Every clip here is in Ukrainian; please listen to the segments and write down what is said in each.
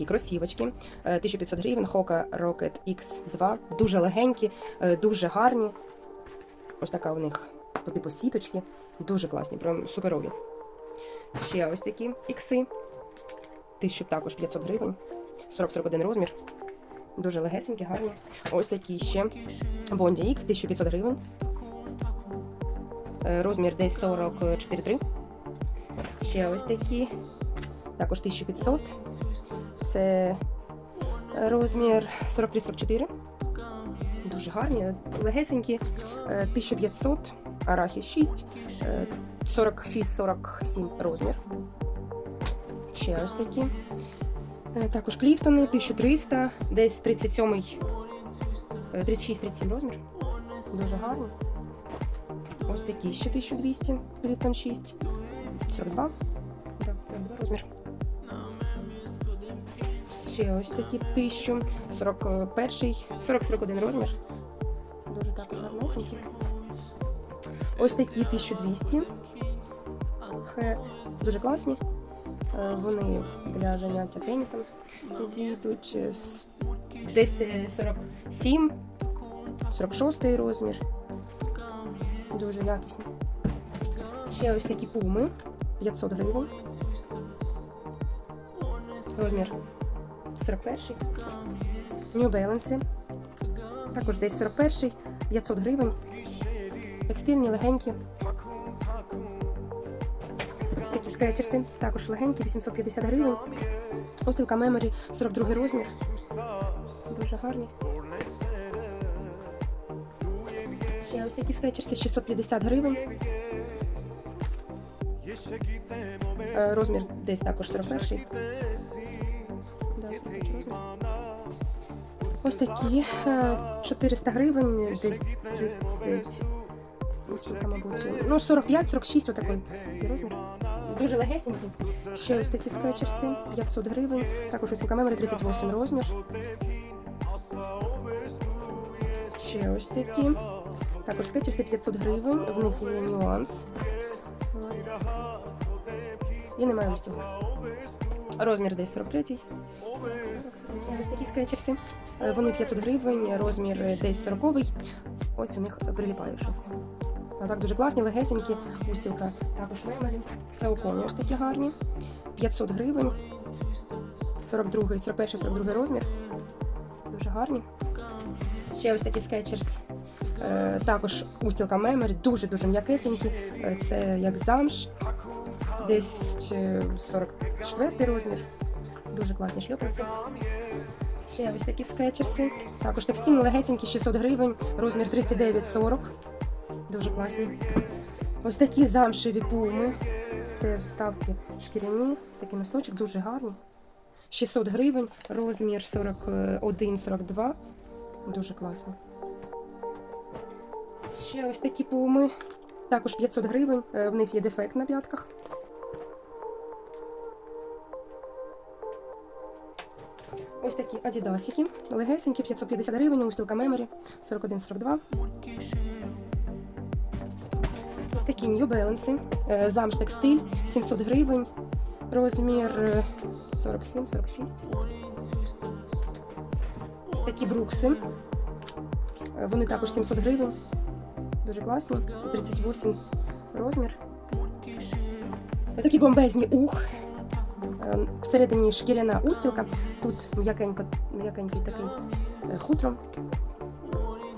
такі кросівочки, е, 1500 гривень, Hoka Rocket X2. Дуже легенькі, е, дуже гарні. Ось така у них по типу сіточки. Дуже класні, прям суперові. Ще ось такі ікси. 1000 також 500 гривень. 40-41 розмір. Дуже легесенькі, гарні. Ось такі ще. Бонді X 1500 гривень. Е, Розмір десь 44,3. Ще ось такі. Також 1500. Це розмір 43-44. Дуже гарні, легесенькі. Е, 1500, арахі 6, е, 46-47 розмір. Ще ось такі. Е, Також кліфтони 1300, десь 37, е, 36-37 розмір. Дуже гарні. Ось такі ще 1200, кліфтон 6, 42. Да, 42 розмір. Ще ось такі 1000, 41, 40-41 розмір. Дуже також гарнесенькі. Ось такі 1200. Хет. Дуже класні. Е, Вони для заняття тенісом дійдуть е, десь е, 47, 46 розмір. Дуже якісні. Ще ось такі пуми 500 гривень. Розмір 41. New Balance. Також десь 41, 500 гривень. Текстильні, легенькі. Такі скетчерси, також легенькі, 850 гривень. Остілка Memory, 42 розмір. Дуже гарні. Ще ось такі скетчерси, 650 гривень. Е, Розмір десь також 41. Да, 41 розмір. Ось такі е, 400 гривень, десь 30, ну, мабуть, ну 45-46 отакий розмір. Дуже легесенький. Ще ось такі скетчерси, 500 гривень. Також оцінка меморі 38 розмір. Ще ось такі. Також скетчерси 500 гривень. В них є нюанс. Ось. І немає ось цього. Розмір десь 43. Ось такі скетчерси. Е, Вони 500 гривень, розмір десь 40 Ось у них приліпає щось. А так дуже класні, легесенькі. Устілка також меморі. Сауконі ось такі гарні. 500 гривень. 42, 41, 42 розмір. Дуже гарні. Ще ось такі скетчерс. Е, Також устілка меморі, дуже-дуже м'якесенькі. Е, Це як замш. Десь е, 44 розмір. Дуже класні шльопанці. Ще ось такі скетчерси. Також текстильні легесенькі, 600 гривень, розмір 39-40. Дуже класні. Ось такі замшеві пуми. Це вставки шкіряні. Такий носочок, дуже гарні. 600 гривень, розмір 41-42. Дуже класно. Ще ось такі пуми. Також 500 гривень. Е, В них є дефект на п'ятках. Ось такі адідасики. Легесенькі, 550 гривень, устілка меморі 41-42. Ось такі New Balance. Е, Замш текстиль 700 гривень. Розмір е, 47-46. Ось такі брукси. Е, Вони також 700 гривень. Дуже класні. 38 розмір. Ось такі бомбезні ух. Е, Всередині шкіряна устілка. Тут м'якенько, м'якенький такий е, хутро.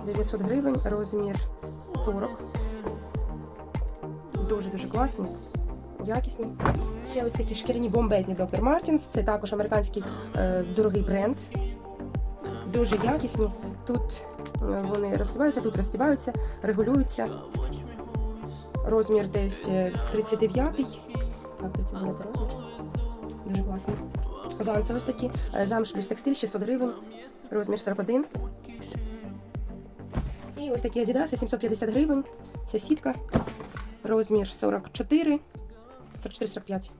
900 гривень, розмір 40. Дуже-дуже класні, якісні. Ще ось такі шкіряні бомбезні Dr. Martens. Це також американський е, дорогий бренд. Дуже якісні. Тут е, вони розстібаються, тут розстібаються, регулюються. Розмір десь е, 39-й. Так, 39 розмір. Дуже класно. Ванці ось такі. Е, Замш плюс текстиль 600 гривень. Розмір 41. І ось такі Adidas 750 гривень. Це сітка. Розмір 44. 44-45.